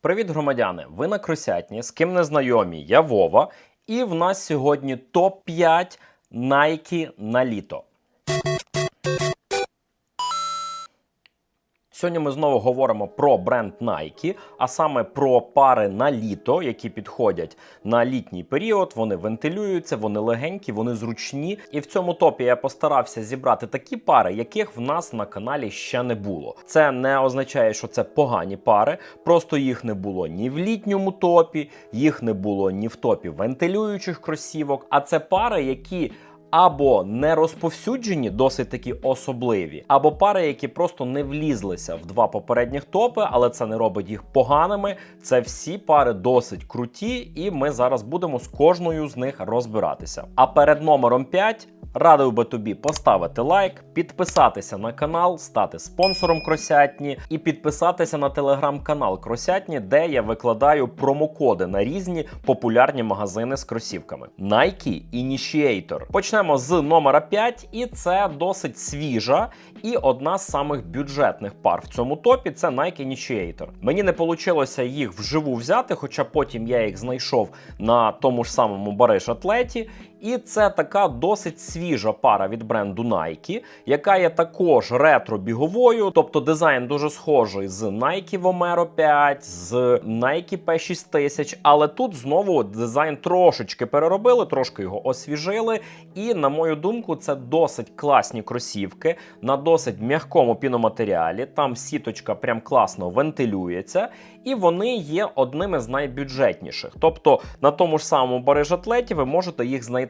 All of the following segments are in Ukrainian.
Привіт, громадяни! Ви на Кросятні, з ким не знайомі, я Вова, і в нас сьогодні топ-5 найки на літо. Сьогодні ми знову говоримо про бренд Nike, а саме про пари на літо, які підходять на літній період. Вони вентилюються, вони легенькі, вони зручні. І в цьому топі я постарався зібрати такі пари, яких в нас на каналі ще не було. Це не означає, що це погані пари, просто їх не було ні в літньому топі, їх не було ні в топі вентилюючих кросівок. А це пари, які або не розповсюджені, досить такі особливі, або пари, які просто не влізлися в два попередніх топи, але це не робить їх поганими. Це всі пари досить круті, і ми зараз будемо з кожною з них розбиратися. А перед номером 5 радив би тобі поставити лайк, підписатися на канал, стати спонсором Кросятні і підписатися на телеграм-канал Кросятні, де я викладаю промокоди на різні популярні магазини з кросівками. Nike Initiator. Почнемо з номера 5, і це досить свіжа і одна з самих бюджетних пар в цьому топі це Nike Initiator. Мені не вийшло їх вживу взяти, хоча потім я їх знайшов на тому ж самому Бариш Атлеті. І це така досить свіжа пара від бренду Nike, яка є також ретро-біговою, тобто дизайн дуже схожий з Nike Vomero 5, з Nike P6000, але тут знову дизайн трошечки переробили, трошки його освіжили. І, на мою думку, це досить класні кросівки на досить м'якому піноматеріалі. Там сіточка прям класно вентилюється, і вони є одними з найбюджетніших. Тобто на тому ж самому Барижатлеті ви можете їх знайти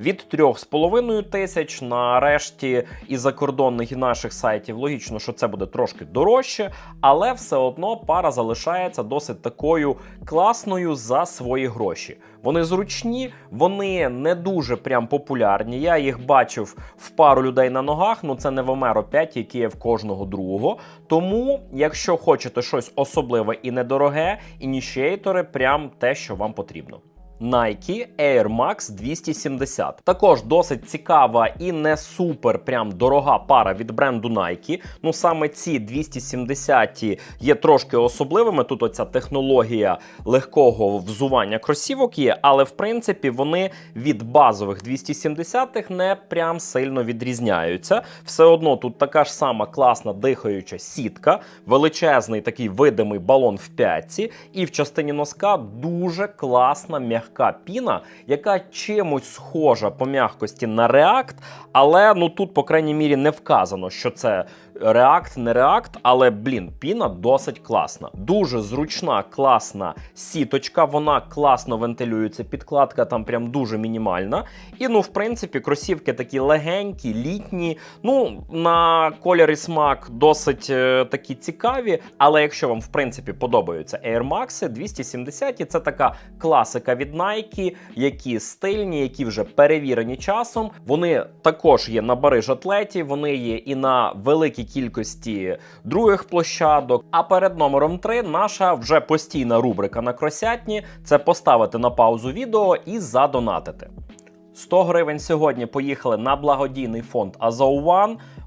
від 3,5 тисяч. Нарешті і закордонних і наших сайтів логічно, що це буде трошки дорожче, але все одно пара залишається досить такою класною за свої гроші. Вони зручні, вони не дуже прям популярні. Я їх бачив в пару людей на ногах. Ну це не Vomero 5, які є в кожного другого. Тому, якщо хочете щось особливе і недороге, ініціатори прям те, що вам потрібно. Nike Air Max 270. Також досить цікава і не супер прям дорога пара від бренду Nike. Ну саме ці 270 є трошки особливими. Тут оця технологія легкого взування кросівок є, але в принципі вони від базових 270-х не прям сильно відрізняються. Все одно тут така ж сама класна дихаюча сітка, величезний такий видимий балон в п'ятці, і в частині носка дуже класна м'яка піна, яка чимось схожа по м'якості на React, але ну тут, по крайній мірі, не вказано, що це React, не React, але блін, піна досить класна. Дуже зручна, класна сіточка. Вона класно вентилюється. Підкладка там прям дуже мінімальна. І ну, в принципі, кросівки такі легенькі, літні. Ну, на колір і смак досить е, такі цікаві. Але якщо вам в принципі подобаються Air Max 270, це така класика від Nike, які стильні, які вже перевірені часом. Вони також є на Бариж Атлеті, вони є і на великій кількості других площадок. А перед номером 3 наша вже постійна рубрика на кросятні це поставити на паузу відео і задонатити. 100 гривень сьогодні поїхали на благодійний фонд Азов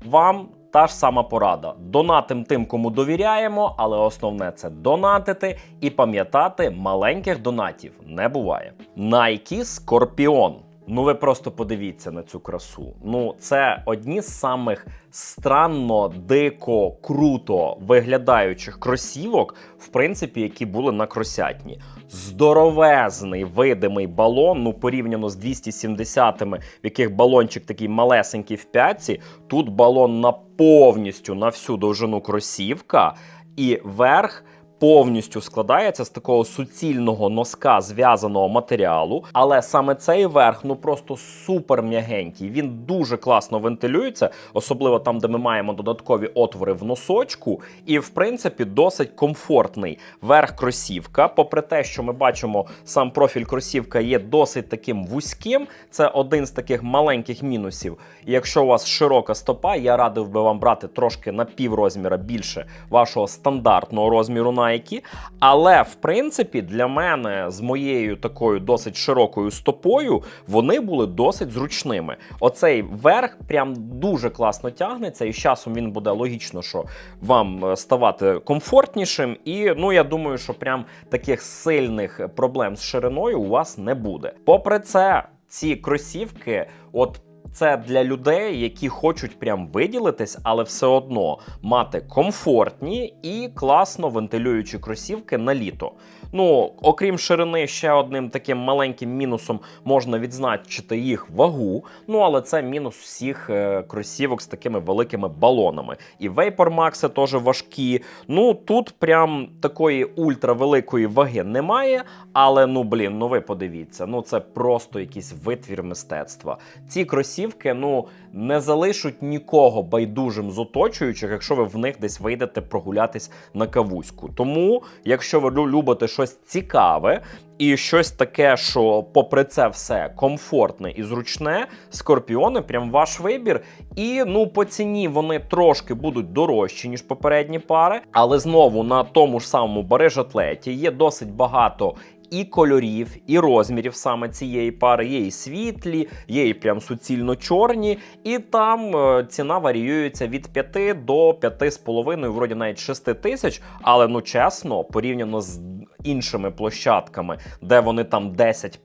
Вам та ж сама порада. Донатим тим, кому довіряємо, але основне це донатити і пам'ятати, маленьких донатів не буває. Nike Scorpion. Ну, ви просто подивіться на цю красу. Ну, це одні з самих странно, дико, круто виглядаючих кросівок, в принципі, які були на кросятні. Здоровезний видимий балон, ну порівняно з 270-ми, в яких балончик такий малесенький в п'ятці. Тут балон на повністю на всю довжину кросівка, і верх повністю складається з такого суцільного носка зв'язаного матеріалу, але саме цей верх ну просто супер м'ягенький. Він дуже класно вентилюється, особливо там, де ми маємо додаткові отвори в носочку, і в принципі досить комфортний верх кросівка. Попри те, що ми бачимо, сам профіль кросівка є досить таким вузьким. Це один з таких маленьких мінусів. І якщо у вас широка стопа, я радив би вам брати трошки на пів розміра більше вашого стандартного розміру Nike. Але в принципі для мене з моєю такою досить широкою стопою вони були досить зручними. Оцей верх прям дуже класно тягнеться, і з часом він буде логічно, що вам е, ставати комфортнішим. І ну я думаю, що прям таких сильних проблем з шириною у вас не буде. Попри це, ці кросівки, от. Це для людей, які хочуть прям виділитись, але все одно мати комфортні і класно вентилюючі кросівки на літо. Ну, окрім ширини, ще одним таким маленьким мінусом можна відзначити їх вагу. Ну, але це мінус всіх е, кросівок з такими великими балонами. І Max теж важкі. Ну тут прям такої ультравеликої ваги немає. Але ну блін, ну ви подивіться, ну це просто якийсь витвір мистецтва. Ці кросівки ну не залишать нікого байдужим з оточуючих, якщо ви в них десь вийдете прогулятись на кавуську. Тому, якщо ви любите щось цікаве. І щось таке, що, попри це все комфортне і зручне, скорпіони прям ваш вибір. І ну по ціні вони трошки будуть дорожчі, ніж попередні пари. Але знову на тому ж самому барижатлеті є досить багато. І кольорів, і розмірів саме цієї пари. Є і світлі, є і прям суцільно чорні, і там е, ціна варіюється від 5 до 5,5, вроді навіть 6 тисяч. Але ну чесно, порівняно з іншими площадками, де вони там 10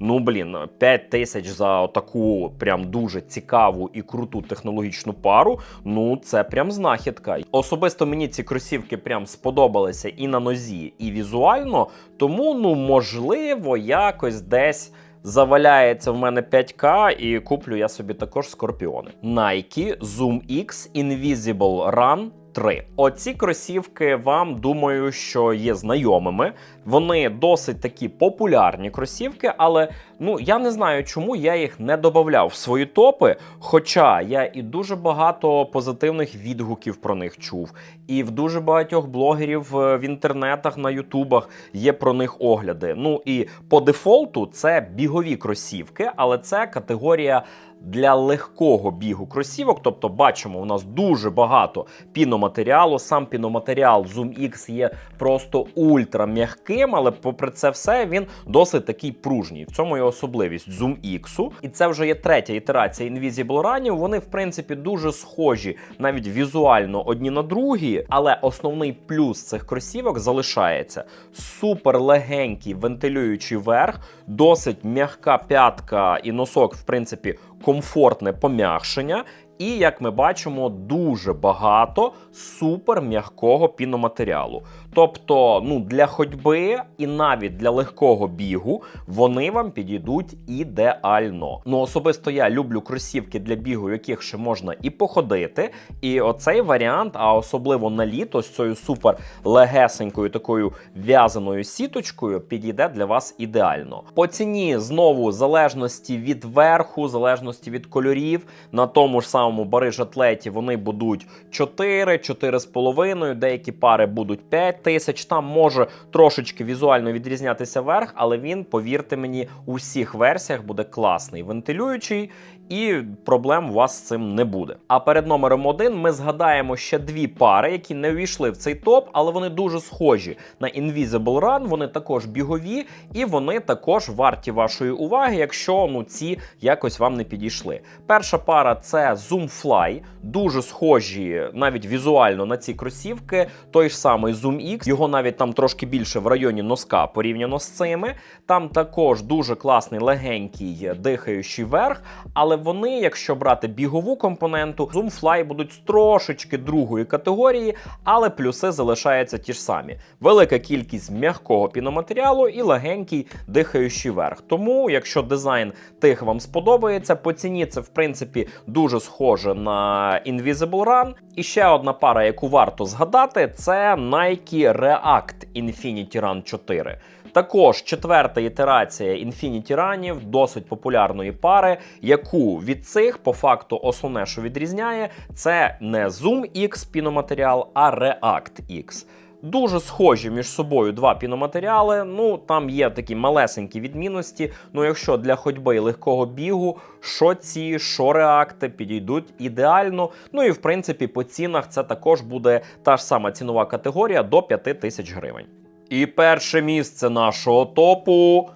ну блін, 5 тисяч за таку прям дуже цікаву і круту технологічну пару. Ну це прям знахідка. Особисто мені ці кросівки прям сподобалися і на нозі, і візуально. Тому, ну можливо, якось десь. Заваляється в мене 5К і куплю я собі також скорпіони. Nike Zoom X Invisible Run 3. Оці кросівки вам думаю, що є знайомими. Вони досить такі популярні кросівки, але ну я не знаю, чому я їх не додавав в свої топи. Хоча я і дуже багато позитивних відгуків про них чув, і в дуже багатьох блогерів е, в інтернетах на ютубах є про них огляди. Ну і по дефолту це бігові кросівки, але це категорія. Для легкого бігу кросівок, тобто бачимо, у нас дуже багато піноматеріалу. Сам піноматеріал Zoom X є просто ультра м'яким, але попри це все він досить такий пружній. В цьому є особливість Zoom X. І це вже є третя ітерація Invisible Run. Вони, в принципі, дуже схожі навіть візуально одні на другі, але основний плюс цих кросівок залишається супер легенький вентилюючий верх, досить м'яка п'ятка і носок, в принципі, комфортне пом'якшення. І як ми бачимо, дуже багато супер м'якого піноматеріалу. Тобто, ну для ходьби і навіть для легкого бігу вони вам підійдуть ідеально. Ну особисто я люблю кросівки для бігу, яких ще можна і походити. І оцей варіант, а особливо на літо з цією супер легесенькою такою в'язаною сіточкою, підійде для вас ідеально. По ціні знову залежності від верху, залежності від кольорів, на тому ж самому Бариж Атлеті вони будуть 4, 4,5, деякі пари будуть 5 тисяч. Там може трошечки візуально відрізнятися верх, але він, повірте мені, у всіх версіях буде класний, вентилюючий. І проблем у вас з цим не буде. А перед номером один ми згадаємо ще дві пари, які не увійшли в цей топ, але вони дуже схожі на Invisible Run. Вони також бігові, і вони також варті вашої уваги, якщо ну ці якось вам не підійшли. Перша пара це Zoom Fly, дуже схожі навіть візуально на ці кросівки. Той ж самий Zoom X, його навіть там трошки більше в районі носка порівняно з цими. Там також дуже класний легенький дихаючий верх, але вони, якщо брати бігову компоненту, Zoomfly будуть трошечки другої категорії, але плюси залишаються ті ж самі. Велика кількість м'якого піноматеріалу і легенький дихаючий верх. Тому, якщо дизайн тих вам сподобається, по ціні це в принципі дуже схоже на Invisible Run. І ще одна пара, яку варто згадати, це Nike React Infinity Run 4. Також четверта ітерація Infinity Runів, досить популярної пари, яку від цих по факту основне, що відрізняє, це не Zoom X піноматеріал, а React X. Дуже схожі між собою два піноматеріали. Ну там є такі малесенькі відмінності. Ну, якщо для ходьби і легкого бігу, що ці, що реакти підійдуть ідеально. Ну і в принципі по цінах це також буде та ж сама цінова категорія до 5 тисяч гривень. І перше місце нашого топу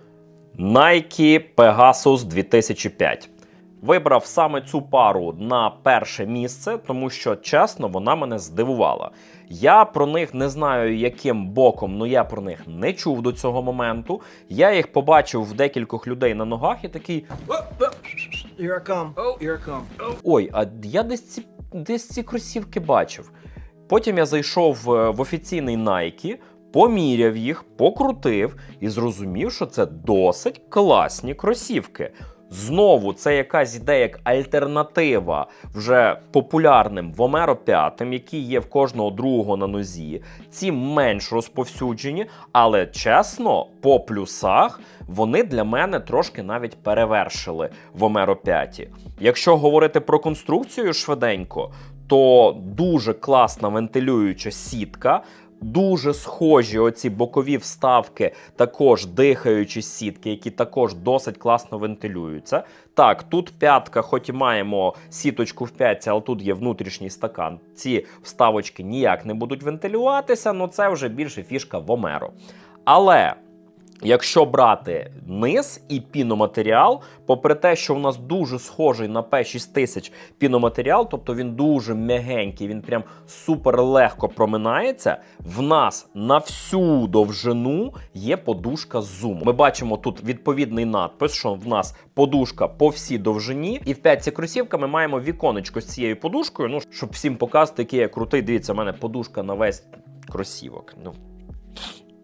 Nike Pegasus 2005. Вибрав саме цю пару на перше місце, тому що чесно, вона мене здивувала. Я про них не знаю, яким боком, але я про них не чув до цього моменту. Я їх побачив в декількох людей на ногах і такий: Here I come. Oh, here I come. Oh. ой, а я десь ці, десь ці кросівки бачив. Потім я зайшов е, в офіційний Nike, поміряв їх, покрутив і зрозумів, що це досить класні кросівки. Знову це якась ідея як альтернатива вже популярним Вомеро 5, які є в кожного другого на нозі. Ці менш розповсюджені, але чесно, по плюсах вони для мене трошки навіть перевершили Вомеро 5. Якщо говорити про конструкцію швиденько, то дуже класна вентилююча сітка. Дуже схожі оці бокові вставки, також дихаючі сітки, які також досить класно вентилюються. Так, тут п'ятка, хоч і маємо сіточку в п'ятці, але тут є внутрішній стакан. Ці вставочки ніяк не будуть вентилюватися, ну це вже більше фішка в Омеро. Але Якщо брати низ і піноматеріал, попри те, що у нас дуже схожий на P6000 піноматеріал, тобто він дуже м'ягенький, він прям супер легко проминається. В нас на всю довжину є подушка зуму. Ми бачимо тут відповідний надпис, що в нас подушка по всій довжині, і в п'ятці кросівка ми маємо віконечко з цією подушкою. Ну щоб всім показати, який я крутий. Дивіться, в мене подушка на весь кросівок. Ну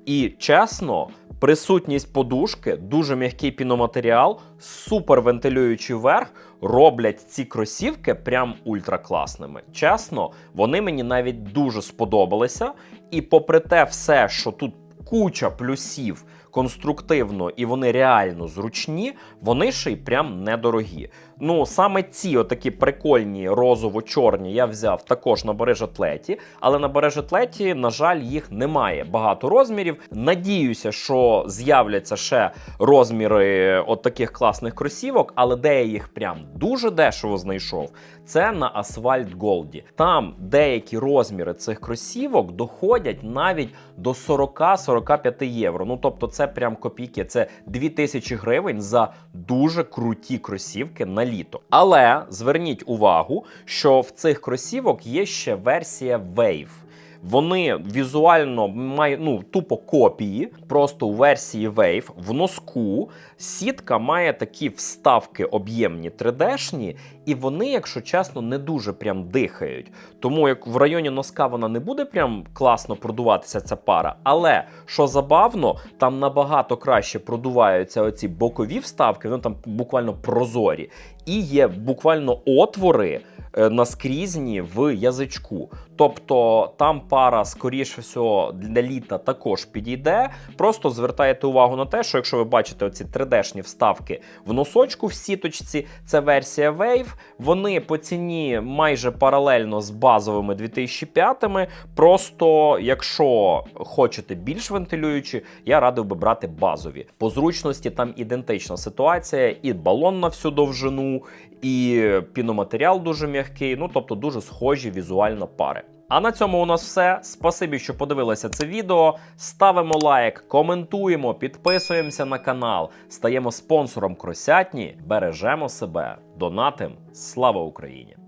і чесно, присутність подушки, дуже м'який піноматеріал, супер вентилюючий верх, роблять ці кросівки прям ультракласними. Чесно, вони мені навіть дуже сподобалися. І попри те, все, що тут куча плюсів конструктивно і вони реально зручні, вони ще й прям недорогі. Ну, саме ці отакі прикольні розово-чорні я взяв також на бережатлеті, але на бережатлеті, на жаль, їх немає багато розмірів. Надіюся, що з'являться ще розміри от таких класних кросівок, але де я їх прям дуже дешево знайшов, це на Асфальт Голді. Там деякі розміри цих кросівок доходять навіть до 40-45 євро. Ну тобто, це прям копійки, це 2000 гривень за дуже круті кросівки на літо. Але зверніть увагу, що в цих кросівок є ще версія Wave. Вони візуально мають ну тупо копії, просто у версії Wave в носку. Сітка має такі вставки об'ємні 3D-шні, і вони, якщо чесно, не дуже прям дихають. Тому як в районі носка вона не буде прям класно продуватися ця пара. Але що забавно, там набагато краще продуваються оці бокові вставки, вони там буквально прозорі, і є буквально отвори е, наскрізні в язичку. Тобто там пара, скоріше всього, для літа також підійде. Просто звертаєте увагу на те, що якщо ви бачите оці 3D-шні вставки в носочку в сіточці, це версія Wave. Вони по ціні майже паралельно з базовими 2005-ми. Просто, якщо хочете більш вентилюючі, я радив би брати базові. По зручності там ідентична ситуація, і балон на всю довжину, і піноматеріал дуже м'який. Ну тобто дуже схожі візуально пари. А на цьому у нас все. Спасибі, що подивилися це відео. Ставимо лайк, коментуємо, підписуємося на канал, стаємо спонсором Кросятні, бережемо себе, донатим. Слава Україні!